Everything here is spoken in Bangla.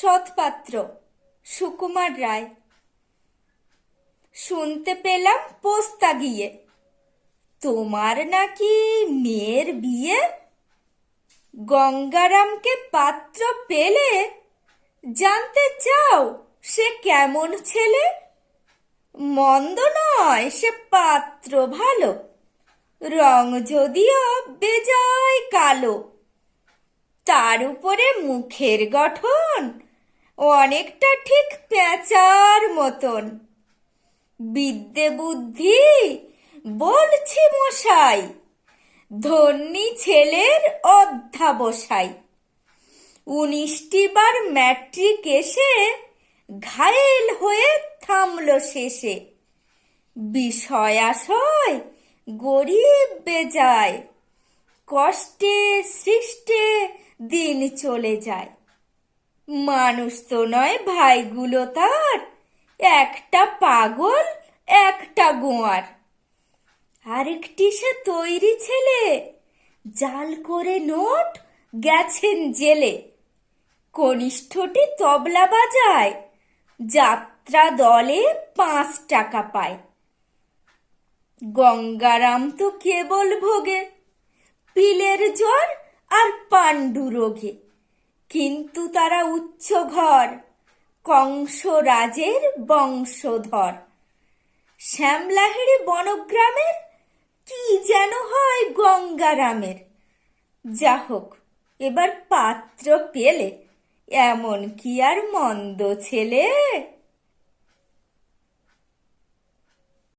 সৎপাত্র, সুকুমার রায়। শুনতে পেলাম পোস্তা গিয়ে। তোমার নাকি মেয়ের বিয়ে? গঙ্গারামকে পাত্র পেলে? জানতে চাও সে কেমন ছেলে? মন্দ নয় সে পাত্র ভালো। রং যদিও বেজায় কালো। তার উপরে মুখের গঠন অনেকটা ঠিক পেঁচার মতন। বিদ্যে বুদ্ধি, বলছি মশাই। ধন্যী ছেলের অধ্যাবসাই উনিশটি বার ম্যাট্রিক এসে ঘায়েল হয়ে থামল শেষে। বিষয় আশয় গরিব বেজায়। কষ্টে সৃষ্টে দিন চলে যায়। মানুষ তো নয় ভাইগুলো তার। একটা পাগল, একটা গোয়ার। আরেকটি সে তৈরি ছেলে, জাল করে নোট গেছেন জেলে। কনিষ্ঠটি তবলা বাজায়, যাত্রা দলে পাঁচ টাকা পায়। গঙ্গারাম তো কেবল ভোগে, পিলের জ্বর আর পাণ্ডু রোগে কিন্তু তারা উচ্চ ঘর কংস রাজের বংশধর। শ্যামলাহেড়ি বনগ্রামের কি যেন হয় গঙ্গারামের। যা হোক এবার পাত্র পেলে, এমন কি আর মন্দ ছেলে?